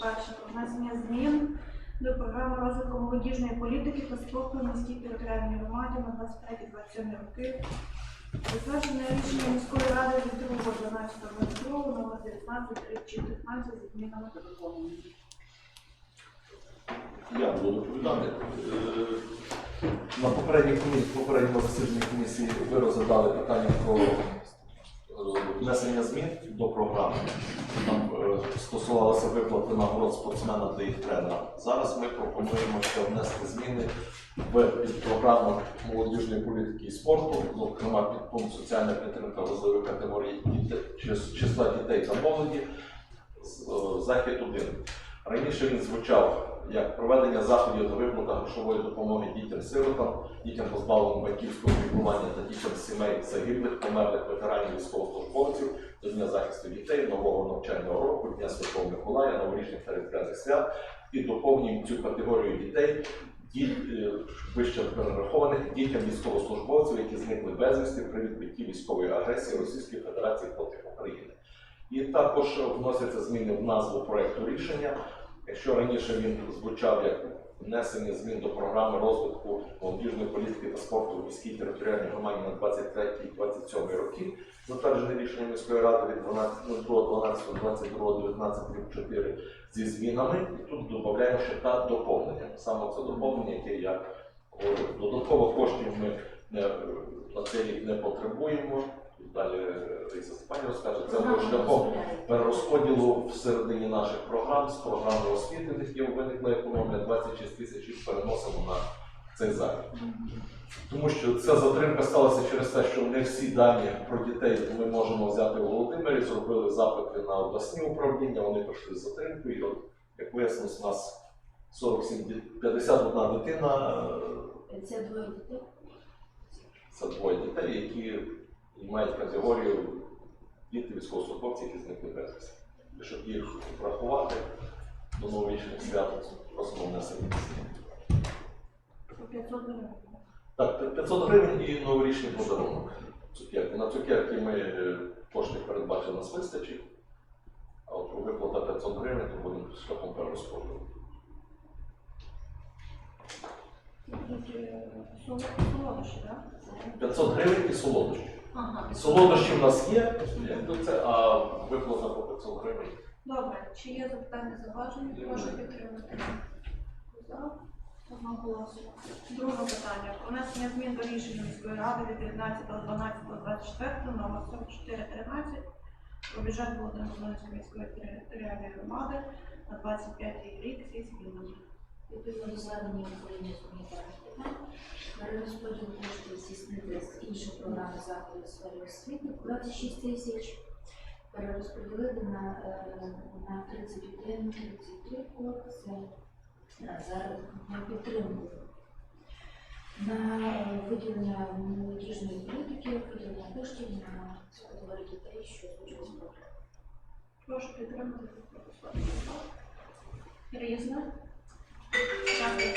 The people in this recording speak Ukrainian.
Перше внесення змін до програми розвитку молодіжної політики та спорту в міській територіальній громаді на 25-27 роки. Затверджене рішення міської ради від 2.12.22 номер 19 15 зі змінами та доповненнями. Я буду доповідати. Е, На попередній комісії, попередньому засіданні комісії ви розглядали питання про е, внесення змін до програми. Там е, стосувалося виплати нагород спортсмена та їх тренера. Зараз ми пропонуємо ще внести зміни в програму молодіжної політики і спорту, зокрема підпункт соціальна підтримка важливих категорій числа дітей та молоді. е, Захід 1. Раніше він звучав як проведення заходів та виплата грошової допомоги дітям-сиротам, дітям позбавленим батьківського піклування та дітям сімей загиблих, померлих ветеранів військовослужбовців до Дня захисту дітей, нового навчального року, Дня Святого Миколая, новорічних та різдвяних свят і доповнюємо цю категорію дітей. Діт, е, вище перерахованих дітям військовослужбовців, які зникли безвісти при відбитті військової агресії Російської Федерації проти України. І також вносяться зміни в назву проекту рішення. Якщо раніше він звучав як внесення змін до програми розвитку молодіжної політики та спорту в міській територіальній громаді на 23-27 роки, затверджене рішенням міської ради від 12.12.22.19 зі змінами, і тут додаємо ще та доповнення. Саме це доповнення, яке я говорю. Додатково коштів ми на цей рік не потребуємо. Далі Ріса Степанів розкаже, це буде шляхом перерозподілу всередині наших програм з програми освіти, них є виникла економія 26 тисяч і переносимо на цей захід. Тому що ця затримка сталася через те, що не всі дані про дітей ми можемо взяти у Володимирі, зробили запити на обласні управління, вони пройшли з затримкою, і от, як вияснилось, у нас 47, 51 дитина, е, Це двоє дітей. це двоє дітей, які мають категорію діти військовослужбовців, які зникли безвісти. І щоб їх врахувати до новорічних свят, просимо внесення 500 гривень. Так, 500 гривень і новорічний подарунок. Цукерки. На цукерки ми е, кошти передбачили нас вистачить, а от про виплата 500 гривень, то будемо шляхом перерозподілу. Е, соло- солодощі, так? 500 гривень і солодощі. Ага. Солодощі в нас є, це, а виплата по 500 гривень. Добре, чи є запитання зауваження? Прошу підтримати. За. Одноголосно. Друге питання. Про внесення змін до рішення міської ради від 19.12.24 номер 4413 про бюджет Володимирської міської територіальної громади на 25 рік зі змінами. Відповідно до звернення управління з гуманітарних питань, перерозподіл коштів здійснити з інших програм заходів у сфері освіти 26 тисяч, перерозподілити на, е, на 31 33 код, це на заробітну підтримку. На е, виділення молодіжної політики, виділення коштів на цю дітей, що служать спорту. Прошу підтримати. Та Cho